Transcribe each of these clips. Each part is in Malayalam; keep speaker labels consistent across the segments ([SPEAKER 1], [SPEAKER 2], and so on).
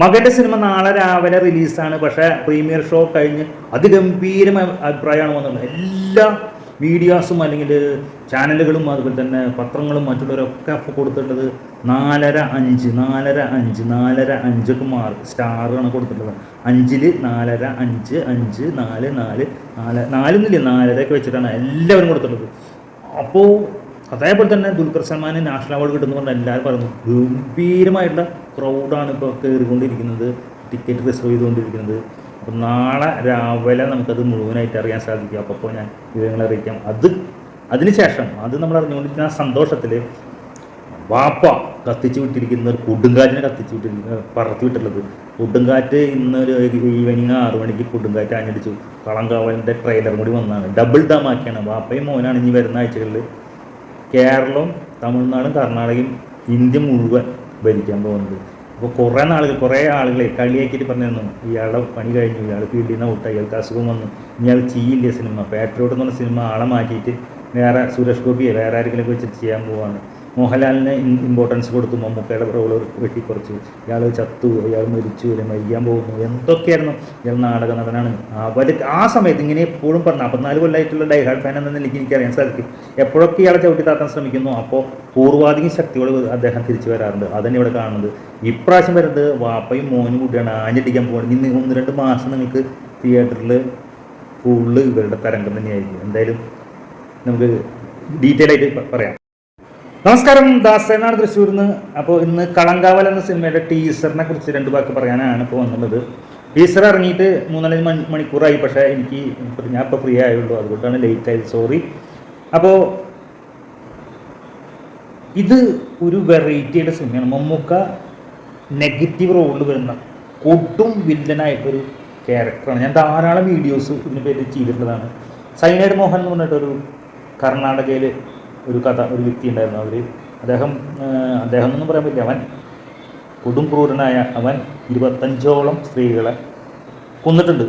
[SPEAKER 1] മകന്റെ സിനിമ നാളെ രാവിലെ റിലീസാണ്. പക്ഷേ പ്രീമിയർ ഷോ കഴിഞ്ഞ് അതിഗംഭീരമായ അഭിപ്രായമാണ് വന്നത്. എല്ലാ മീഡിയാസും അല്ലെങ്കിൽ ചാനലുകളും അതുപോലെ തന്നെ പത്രങ്ങളും മറ്റുള്ളവരൊക്കെ കൊടുത്തിട്ടുള്ളത് നാലര അഞ്ച് നാലര അഞ്ച് നാലര അഞ്ചൊക്കെ മാർക്ക് സ്റ്റാറാണ് കൊടുത്തിട്ടുള്ളത്. അഞ്ചിൽ നാലര അഞ്ച് അഞ്ച് നാല് നാല് നാല് നാലൊന്നുമില്ല നാലരയൊക്കെ വെച്ചിട്ടാണ് എല്ലാവരും കൊടുത്തിട്ടുള്ളത്. അപ്പോൾ അതേപോലെ തന്നെ ദുൽഖർ സൽമാന് നാഷണൽ അവാർഡ് കിട്ടുന്നതുകൊണ്ട് എല്ലാവരും പറഞ്ഞു ഗംഭീരമായിട്ടുള്ള ക്രൗഡാണ് ഇപ്പോൾ കയറിക്കൊണ്ടിരിക്കുന്നത് ടിക്കറ്റ് റിസർവ് ചെയ്തുകൊണ്ടിരിക്കുന്നത്. അപ്പം നാളെ രാവിലെ നമുക്കത് മുഴുവനായിട്ട് അറിയാൻ സാധിക്കും. അപ്പോൾ അപ്പോൾ ഞാൻ വിവരങ്ങൾ അറിയിക്കാം. അത് അതിനുശേഷം അത് നമ്മൾ അറിഞ്ഞുകൊണ്ടിരിക്കുന്ന ആ സന്തോഷത്തിൽ വാപ്പ കത്തിച്ച് വിട്ടിരിക്കുന്ന ഒരു കൊടുങ്കാറ്റിനെ കത്തിച്ച് വിട്ടിരിക്കുന്ന പറത്തി വിട്ടുള്ളത് കൊടുങ്കാറ്റ് ഇന്നൊരു ഈവനിങ് ആറു മണിക്ക് കൊടുങ്കാറ്റ് ആഞ്ഞടിച്ചു. കളങ്കാവലിന്റെ ട്രെയിലറും കൂടി വന്നതാണ്. ഡബിൾ ഡാമാക്കിയാണ് വാപ്പയും മോനാണ് ഇനി വരുന്ന ആഴ്ചകളിൽ കേരളവും തമിഴ്നാടും കർണാടകയും ഇന്ത്യ മുഴുവൻ ഭരിക്കാൻ പോകുന്നത്. അപ്പോൾ കുറേ നാളുകൾ കുറേ ആളുകളെ കളിയാക്കിയിട്ട് പറഞ്ഞിരുന്നു ഇയാളുടെ പണി കഴിഞ്ഞു ഇയാൾ ഫീൽഡിൽ നിന്ന് ഔട്ട് ഇയാൾക്ക് അസുഖം വന്നു ഇയാൾ ചെയ്യില്ല സിനിമ പാട്രിയോട്ട് എന്ന് പറഞ്ഞ സിനിമ ആളെ മാറ്റിയിട്ട് വേറെ സുരേഷ് ഗോപിയെ വേറെ ആരെങ്കിലും വെച്ചിട്ട് ചെയ്യാൻ പോവാണ്. മോഹൻലാലിന് ഇമ്പോർട്ടൻസ് കൊടുത്തു മമ്മൂക്കയുടെ റോൾ വെട്ടിക്കുറച്ചു ഇയാൾ ചത്തു ഇയാൾ മരിച്ചു അല്ലെങ്കിൽ മരിക്കാൻ പോകുന്നു. എന്തൊക്കെയായിരുന്നു ഇയാൾ നാടക നടനാണ്. അവർ ആ സമയത്ത് ഇങ്ങനെ എപ്പോഴും പറഞ്ഞു നാൽപ്പത്തിനാല് കൊല്ലമായിട്ടുള്ള ഡൈഹാർഡ് ഫാൻ എന്ന നിലയ്ക്ക് എനിക്കറിയാൻ സാധിക്കും എപ്പോഴൊക്കെ ഇയാളെ ചവിട്ടി താത്താൻ ശ്രമിക്കുന്നു അപ്പോൾ പൂർവാധികം ശക്തിയോട് അദ്ദേഹം തിരിച്ചു വരാറുണ്ട്. അതന്നെ ഇവിടെ കാണുന്നത്. ഇപ്രാവശ്യം വരുന്നത് വാപ്പയും മോനും കൂട്ടിയാണ് ആഞ്ഞടിക്കാൻ പോകുന്നത്. ഇന്ന് ഒന്ന് രണ്ട് മാസം നിങ്ങൾക്ക് തിയേറ്ററിൽ ഫുള്ള് ഇവരുടെ തരംഗം തന്നെയായിരിക്കും. എന്തായാലും നമുക്ക് ഡീറ്റെയിൽ ആയിട്ട് പറയാം. നമസ്കാരം ദാസേനാണ് തൃശ്ശൂരിൽ നിന്ന് അപ്പോൾ ഇന്ന് കളങ്കാവൽ എന്ന സിനിമയുടെ ടീസറിനെ കുറിച്ച് രണ്ട് വാക്ക് പറയാനാണ് ഇപ്പോൾ വന്നുള്ളത് ടീസർ ഇറങ്ങിയിട്ട് മൂന്നാലഞ്ച് മണി മണിക്കൂറായി. പക്ഷേ എനിക്ക് ഞാൻ ഇപ്പോൾ ഫ്രീ ആയുള്ളൂ. അതുകൊണ്ടാണ് ലേറ്റ് ആയത്. സോറി അപ്പോൾ ഇത് ഒരു വെറൈറ്റിയുടെ സിനിമയാണ്. മമ്മൂക്ക നെഗറ്റീവ് റോളിൽ വരുന്ന കൊടും വില്ലനായിട്ടൊരു ക്യാരക്ടറാണ് ഞാൻ ധാരാളം വീഡിയോസ് ഇതിനെ പറ്റി ചെയ്തിട്ടുള്ളതാണ്. സൈനൈഡ് മോഹൻ എന്ന് പറഞ്ഞിട്ടൊരു കർണാടകയിൽ ഒരു കഥ ഒരു വ്യക്തി ഉണ്ടായിരുന്നു അവർ അദ്ദേഹം അദ്ദേഹം എന്നൊന്നും പറയാൻ പറ്റില്ല. അവൻ കൊടും ക്രൂരനായ അവൻ ഇരുപത്തഞ്ചോളം സ്ത്രീകളെ കൊന്നിട്ടുണ്ട്.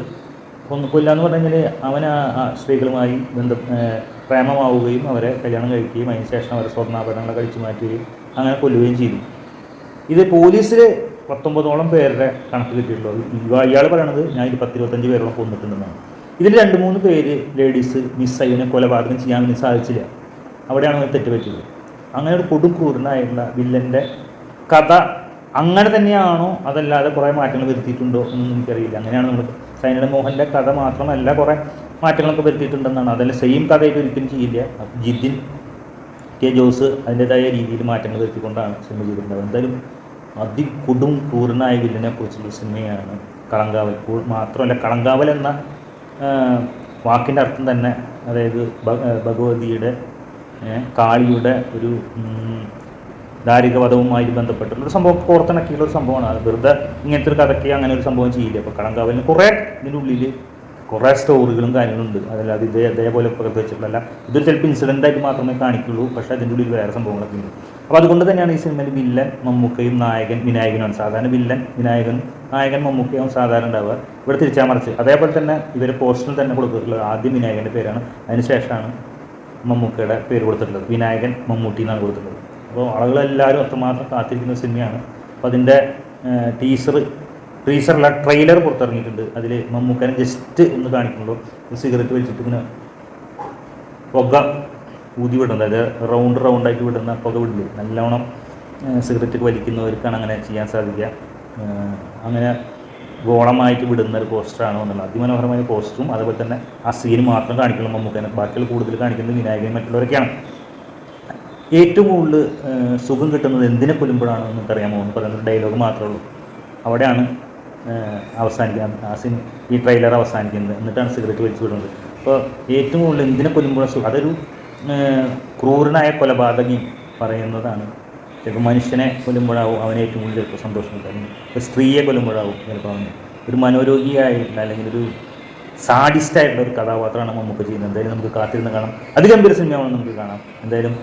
[SPEAKER 1] കൊന്ന് കൊല്ലാന്ന് പറഞ്ഞു കഴിഞ്ഞാൽ അവൻ ആ സ്ത്രീകളുമായി ബന്ധ പ്രേമമാവുകയും അവരെ കല്യാണം കഴിക്കുകയും അതിന് ശേഷം അവരെ സ്വർണാഭരണങ്ങളെ കഴിച്ചു മാറ്റുകയും അങ്ങനെ കൊല്ലുകയും ചെയ്തു. ഇത് പോലീസിൽ പത്തൊമ്പതോളം പേരുടെ കണക്ക് കിട്ടിയിട്ടുള്ളൂ. ഇവ- ഇയാൾ പറയണത് ഞാൻ ഇത് പത്തിരുപത്തഞ്ച് പേരോളം കൊന്നിട്ടുണ്ടെന്നാണ്. ഇതിൽ രണ്ട് മൂന്ന് പേര് ലേഡീസ് ഇവനെ കൊലപാതകം ചെയ്യാൻ വേണ്ടി സാധിച്ചില്ല. അവിടെയാണ് അങ്ങനെ തെറ്റ് പറ്റിയത് അങ്ങനെ ഒരു കൊടും വില്ലന്റെ കഥ അങ്ങനെ തന്നെയാണോ അതല്ലാതെ കുറേ മാറ്റങ്ങൾ വരുത്തിയിട്ടുണ്ടോ എന്നൊന്നും എനിക്കറിയില്ല. അങ്ങനെയാണ് നമ്മൾ സൈനയുടെ മോഹന്റെ കഥ മാത്രമല്ല കുറേ മാറ്റങ്ങളൊക്കെ വരുത്തിയിട്ടുണ്ടെന്നാണ്. അതല്ല സെയിം കഥയായിട്ട് ഒരിക്കലും ചെയ്യില്ല. ജിതിൻ കെ ജോസ് അതിന്റെതായ രീതിയിൽ മാറ്റങ്ങൾ വരുത്തിക്കൊണ്ടാണ് സിനിമ ചെയ്തിട്ടുള്ളത് എന്തായാലും അതികൊടും ക്രൂരനായ വില്ലനെ കുറിച്ചുള്ള സിനിമയാണ് കളങ്കാവൽ. മാത്രമല്ല കളങ്കാവൽ എന്ന വാക്കിന്റെ അർത്ഥം തന്നെ അതായത് ഭഗവതിയുടെ കാളിയുടെ ഒരു ദാരികവധവുമായി ബന്ധപ്പെട്ടുള്ള സംഭവം കോർത്തിണക്കിയുള്ള ഒരു സംഭവമാണ്. അത് വെറുതെ ഇങ്ങനത്തെ ഒരു കഥയ്ക്ക് അങ്ങനെ ഒരു സംഭവം ചെയ്യില്ല. അപ്പോൾ കടങ്കാവലിന് കുറേ ഇതിന്റെ ഉള്ളിൽ കുറേ സ്റ്റോറികളും കാര്യങ്ങളുണ്ട്. അതല്ലാതെ ഇതേ അതേപോലെ പകർത്തി വെച്ചിട്ടുള്ള ഇതൊരു ചിലപ്പോൾ ഇൻസിഡന്റ് ആയിട്ട് മാത്രമേ കാണിക്കുള്ളൂ. പക്ഷേ അതിന്റെ ഉള്ളിൽ വേറെ സംഭവങ്ങളൊക്കെ ഉണ്ട്. അപ്പോൾ അതുകൊണ്ട് തന്നെയാണ് ഈ സിനിമയിൽ വില്ലൻ മമ്മൂക്കയും നായകൻ വിനായകനുമാണ്. സാധാരണ വില്ലൻ വിനായകൻ നായകൻ മമ്മൂക്കയും സാധാരണ ഉണ്ടാവുക. ഇവിടെ തിരിച്ചാൽ മറിച്ച്. അതേപോലെ തന്നെ ഇവർ പോസ്റ്റിൽ തന്നെ കൊടുത്തിട്ടുള്ളത് ആദ്യം വിനായകന്റെ പേരാണ്. അതിനുശേഷമാണ് മമ്മൂക്കയുടെ പേര് കൊടുത്തിട്ടുള്ളത്. വിനായകൻ മമ്മൂട്ടി എന്നാണ് കൊടുത്തിട്ടുള്ളത്. അപ്പോൾ ആളുകളെല്ലാവരും അത്രമാത്രം കാത്തിരിക്കുന്ന സിനിമയാണ്. അപ്പോൾ അതിന്റെ ടീസർ ടീസറല്ല ട്രെയിലർ പുറത്തിറങ്ങിയിട്ടുണ്ട്. അതിൽ മമ്മൂക്കനെ ജസ്റ്റ് ഒന്ന് കാണിക്കുന്നുള്ളൂ. ഒരു സിഗരറ്റ് വെച്ചിട്ട് ഇങ്ങനെ പുക ഊതി വിടുന്നത് അതായത് റൗണ്ട് റൗണ്ടായിട്ട് വിടുന്ന പുക വിടില്ലേ? നല്ലോണം സിഗരറ്റ് വലിക്കുന്നവർക്കാണ് അങ്ങനെ ചെയ്യാൻ സാധിക്കുക. അങ്ങനെ ഗോളമായിട്ട് വിടുന്ന ഒരു പോസ്റ്ററാണ് വന്നുള്ളത് അതിമനോഹരമായ പോസ്റ്ററും അതുപോലെ തന്നെ ആ സീൻ മാത്രം കാണിക്കുള്ളൂ മമ്മൂക്കനെ. ബാക്കിയുള്ള കൂടുതൽ കാണിക്കുന്നത് വിനായകനും മറ്റുള്ളവരൊക്കെയാണ്. ഏറ്റവും കൂടുതൽ സുഖം കിട്ടുന്നത് എന്തിനെ കൊല്ലുമ്പോഴാണ് നമുക്കറിയാമോ? എന്ന് പറയുന്നത് ഡയലോഗ് മാത്രമേ ഉള്ളൂ. അവിടെയാണ് അവസാനിക്കുന്നത് ആ സീൻ ഈ ട്രെയിലർ അവസാനിക്കുന്നത്. എന്നിട്ടാണ് സിഗരറ്റ് വലിച്ചു വിടുന്നത്. അപ്പോൾ ഏറ്റവും കൂടുതൽ എന്തിനെ കൊല്ലുമ്പോഴാണ് സുഖം? അതൊരു ക്രൂരനായ കൊലപാതകി പറയുന്നതാണ് ചിലപ്പോൾ മനുഷ്യനെ കൊല്ലുമ്പോഴാവും അവന് ഏറ്റവും കൂടുതൽ ചിലപ്പോൾ സന്തോഷം കിട്ടും ഇപ്പോൾ സ്ത്രീയെ കൊല്ലുമ്പോഴാവും ചിലപ്പോൾ അവന്. ഒരു മനോരോഗിയായിട്ടുള്ള അല്ലെങ്കിൽ ഒരു സാഡിസ്റ്റായിട്ടുള്ള ഒരു കഥാപാത്രമാണ് നമുക്ക് ചെയ്യുന്നത്. എന്തായാലും നമുക്ക് കാത്തിരുന്ന് കാണാം. അതിഗംഭീര സിനിമയാണെന്ന് നമുക്ക് കാണാം. എന്തായാലും